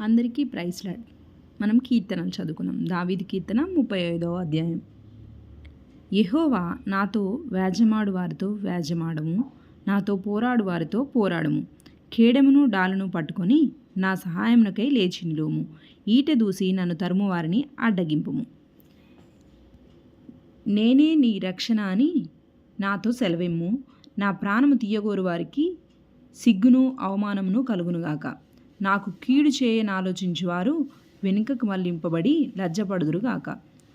అందరికీ price lord. మనం కీర్తనలు చదువుకున్నాం. దావీది కీర్తన ముప్పై ఐదవ అధ్యాయం. యహోవా నాతో వ్యాజమాడు వారితో వ్యాజమాడము నాతో పోరాడు వారితో పోరాడము. ఖేడమును డాలును పట్టుకొని నా సహాయమునకై లేచి ఈట దూసి నన్ను తరుము వారిని అడ్డగింపుము. నేనే నీ రక్షణ అని నాతో సెలవెమ్ము. నా ప్రాణము తీయగోరు వారికి సిగ్గును అవమానమును కలుగునుగాక. నాకు కీడు చేయని చేయనాలోచించువారు వెనుకకు మళ్ళింపబడి లజ్జపడుదురుగాక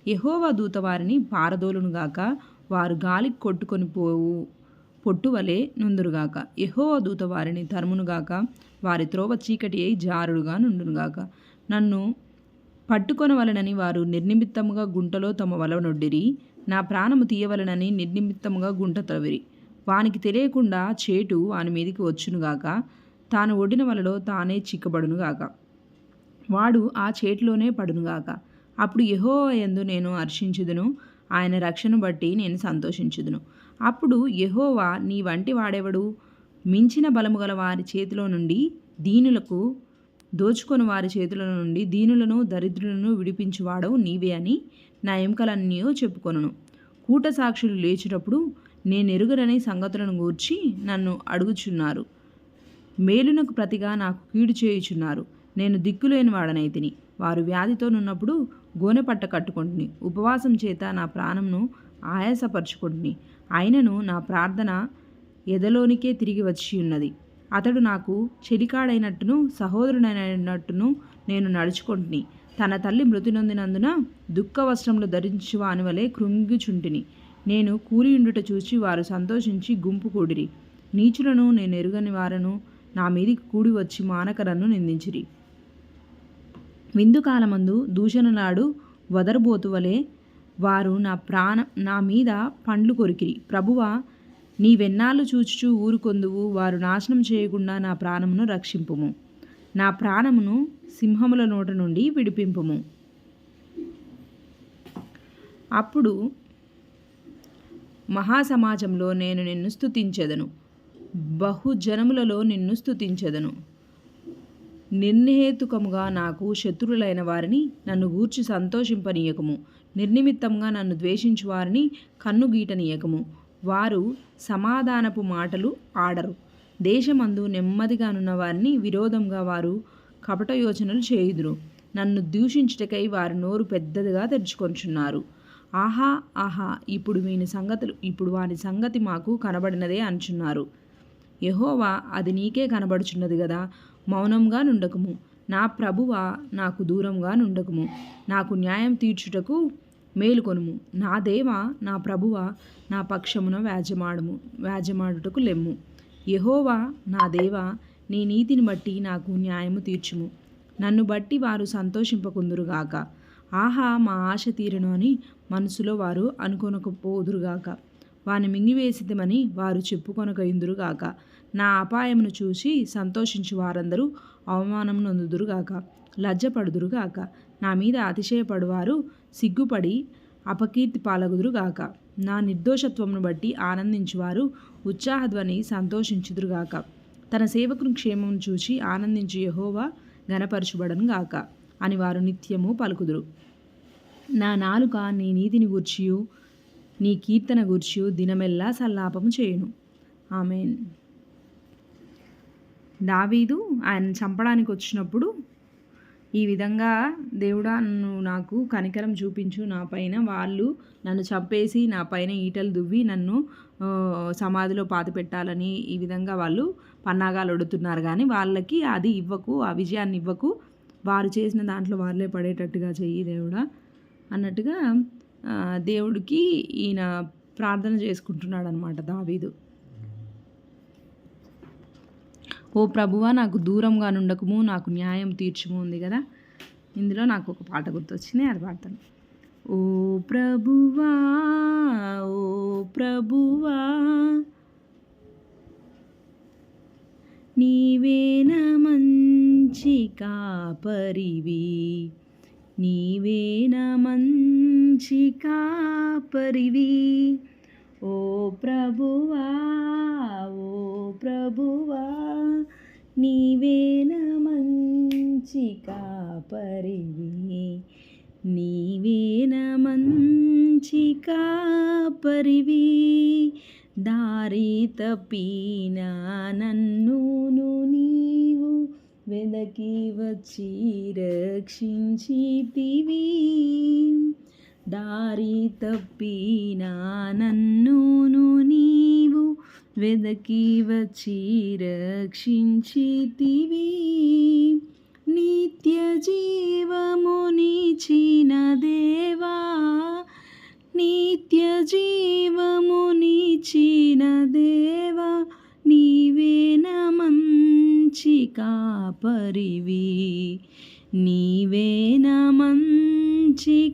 యహోవా దూత వారిని పారదోలునుగాక వారు గాలికి కొట్టుకొని పోవు పొట్టువలే నుందురుగాక యహోవా దూత వారిని తరుమునుగాక వారి త్రోవ చీకటి అయి జారుడుగా నుండునుగాక నన్ను పట్టుకొనవలనని వారు నిర్నిమిత్తముగా గుంటలో తమ వలనొడ్డిరి నా ప్రాణము తీయవలనని నిర్నిమిత్తముగా గుంట త్రవిరి వానికి తెలియకుండా చేటు వాని మీదికి వచ్చునుగాక తాను ఒడిన వలలో తానే చిక్కబడునుగాక వాడు ఆ చేతిలోనే పడునుగాక అప్పుడు యహో ఎందు నేను హర్షించుదును ఆయన రక్షణ బట్టి నేను సంతోషించుదును. అప్పుడు యహోవా నీ వంటి వాడెవడు? మించిన బలము గల వారి చేతిలో నుండి దీనులకు దోచుకొని వారి చేతుల నుండి దీనులను దరిద్రులను విడిపించువాడవు నీవే అని నా ఎముకలన్నీ చెప్పుకొనును. కూట సాక్షులు లేచినప్పుడు నేనెరుగరని సంగతులను గూర్చి నన్ను అడుగుచున్నారు. మేలునకు ప్రతిగా నాకు కీడు చేయుచున్నారు. నేను దిక్కులేని వాడనైతిని వారు వ్యాధితో నున్నప్పుడు గోనెపట్ట కట్టుకుంటుని ఉపవాసం చేత నా ప్రాణంను ఆయాసపరుచుకుంటుని అయినను నా ప్రార్థన ఎదలోనికే తిరిగి వచ్చి ఉన్నది అతడు నాకు చెలికాడైనట్టును సహోదరుడైనట్టును నేను నడుచుకుంటుని తన తల్లి మృతి నొందినందున దుఃఖ వస్త్రములు ధరించి వాని వలె కృంగిచుంటిని. నేను కూలియుండుట చూచి వారు సంతోషించి గుంపు కూడిరి. నీచులను నేను ఎరుగని వారను నా మీదికి కూడి వచ్చి మానకరను నిందించిరి. విందుకాలమందు దూషణలాడు వదరబోతువలే వారు నా ప్రాణ నా మీద పండ్లు కొరికిరి. ప్రభువా నీవెన్నాళ్ళు చూచుచూ ఊరుకొందువు వారు నాశనం చేయకుండా నా ప్రాణమును రక్షింపుము. నా ప్రాణమును సింహముల నోట నుండి విడిపింపుము. అప్పుడు మహాసమాజంలో నేను నిన్ను స్తుతించెదను. బహుజనములలో నిన్ను స్థుతించెదను నిర్నిహేతుకముగా నాకు శత్రువులైన వారిని నన్ను గూర్చి సంతోషింపనీయకము. నిర్నిమిత్తంగా నన్ను ద్వేషించు వారిని కన్నుగీటనీయకము. వారు సమాధానపు మాటలు ఆడరు. దేశమందు నెమ్మదిగానున్న వారిని విరోధంగా వారు కపట యోచనలు చేయుదురు. నన్ను దూషించుటకై వారి నోరు పెద్దదిగా తెరుచుకొంచున్నారు. ఆహా ఆహా ఇప్పుడు వీని సంగతులు ఇప్పుడు వారి సంగతి మాకు కనబడినదే అంచున్నారు. యహోవా అది నీకే కనబడుచున్నది కదా మౌనంగా నుండకము. నా ప్రభువా నాకు దూరంగా నుండకము. నాకు న్యాయం తీర్చుటకు మేలుకొనుము. నా దేవా నా ప్రభువా నా పక్షమున వ్యాజమాడము వ్యాజమాడుటకు లెమ్ము. యహోవా నా దేవా నీ నీతిని బట్టి నాకు న్యాయము తీర్చుము. నన్ను బట్టి వారు సంతోషింపకుందురుగాక ఆహా మా ఆశ తీరును అని మనసులో వారు అనుకొనకపోదురుగాక వాని మింగివేసిదమని వారు చెప్పుకొనక ఇందురుగాక. నా అపాయమును చూసి సంతోషించు వారందరూ అవమానం నొందుదురుగాక. లజ్జపడుదురుగాక. నా మీద అతిశయపడువారు సిగ్గుపడి అపకీర్తి పాలగుదురుగాక. నా నిర్దోషత్వమును బట్టి ఆనందించువారు ఉత్సాహధ్వని సంతోషించుదురుగాక. తన సేవకుని క్షేమం చూచి ఆనందించు యహోవా గనపరచుబడను గాక అని వారు నిత్యము పలుకుదురు. నా నాలుక నీ నీతిని గూర్చియు. నీ కీర్తన గుర్చు దినమెల్లా సల్లాపము చేయును. ఆమెన్. దావీదు ఆయన చంపడానికి వచ్చినప్పుడు ఈ విధంగా దేవుడా నన్ను నాకు కనికరం చూపించు నా పైన వాళ్ళు నన్ను చంపేసి నా పైన ఈటలు దువ్వి నన్ను సమాధిలో పాతి పెట్టాలని ఈ విధంగా వాళ్ళు పన్నాగాలు ఒడుతున్నారు. కానీ వాళ్ళకి అది ఇవ్వకు ఆ విజయాన్ని ఇవ్వకు వారు చేసిన దాంట్లో వాళ్ళే పడేటట్టుగా చెయ్యి దేవుడా అన్నట్టుగా దేవుడికి ఈయన ప్రార్థన చేసుకుంటున్నాడు అనమాట దావీదు. ఓ ప్రభువా నాకు దూరంగా నుండకము నాకు న్యాయం తీర్చుము ఉంది కదా? ఇందులో నాకు ఒక పాట గుర్తొచ్చింది అది పాడతాను. ఓ ప్రభువా ఓ ప్రభువా నీవేన మంచి కాపరివి నీవేన మంచి కాపరివి. ఓ ప్రభువా ఓ ప్రభువా నీవేన మంచి కాపరివి. నీవేన మంచి కాపరివి. దారి తప్పిన నన్నును నీవు వెదకి వచ్చి రక్షించితివి. దారి తప్పిన నన్నును నీవు వెదకి వచ్చి రక్షించితివి. నిత్య జీవమునిచిన దేవా. నిత్య జీవమునిచిన దేవా. నీవేన మంచి కాపరివి. నీవేన మంచి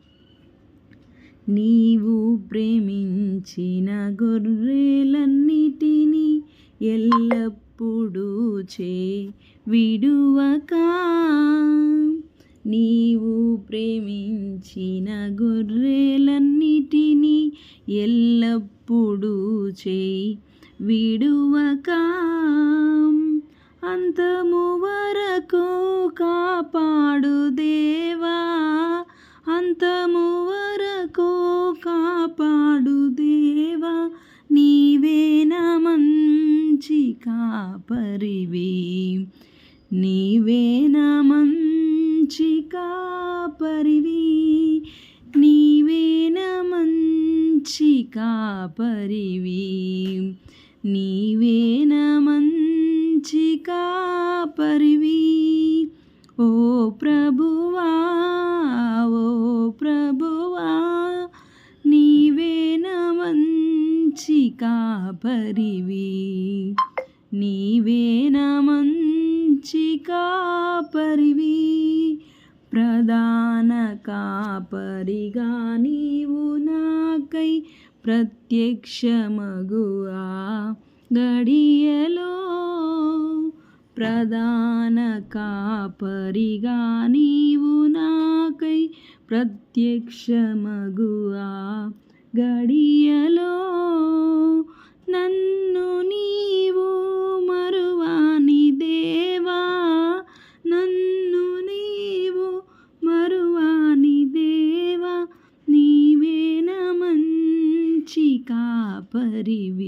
నీవు ప్రేమించిన గొర్రెలన్నిటినీ ఎల్లప్పుడూ చే విడువక. నీవు ప్రేమించిన గొర్రెలన్నిటినీ ఎల్లప్పుడూ చే విడువక. అంతము వరకు కాపాడు దేవా కాపరివి నీవేన మంచి కాపరివి. నీవేన మంచి కాపరివి. ఓ ప్రభువా ఓ ప్రభువా నీవేన మంచి కాపరివి. నీవేన మంచి కాపరివి. ప్రధాన కాపరిగా నీవు నాకై ప్రత్యక్షమగువా. గడియలో ప్రధాన కాపరిగా నీవు నాకై ప్రత్యక్షమగువా. గడియ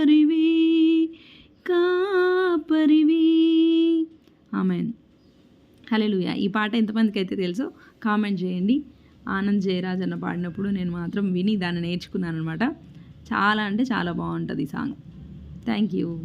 కాపరివి కాపరివి. ఆమెన్. హల్లెలూయా. ఈ పాట ఎంతమందికి అయితే తెలుసో కామెంట్ చేయండి. ఆనంద్ జయరాజ్ అన్న పాడినప్పుడు నేను మాత్రం విని దాన్ని నేర్చుకున్నాను అనమాట చాలా అంటే చాలా బాగుంటుంది ఈ సాంగ్. Thank you.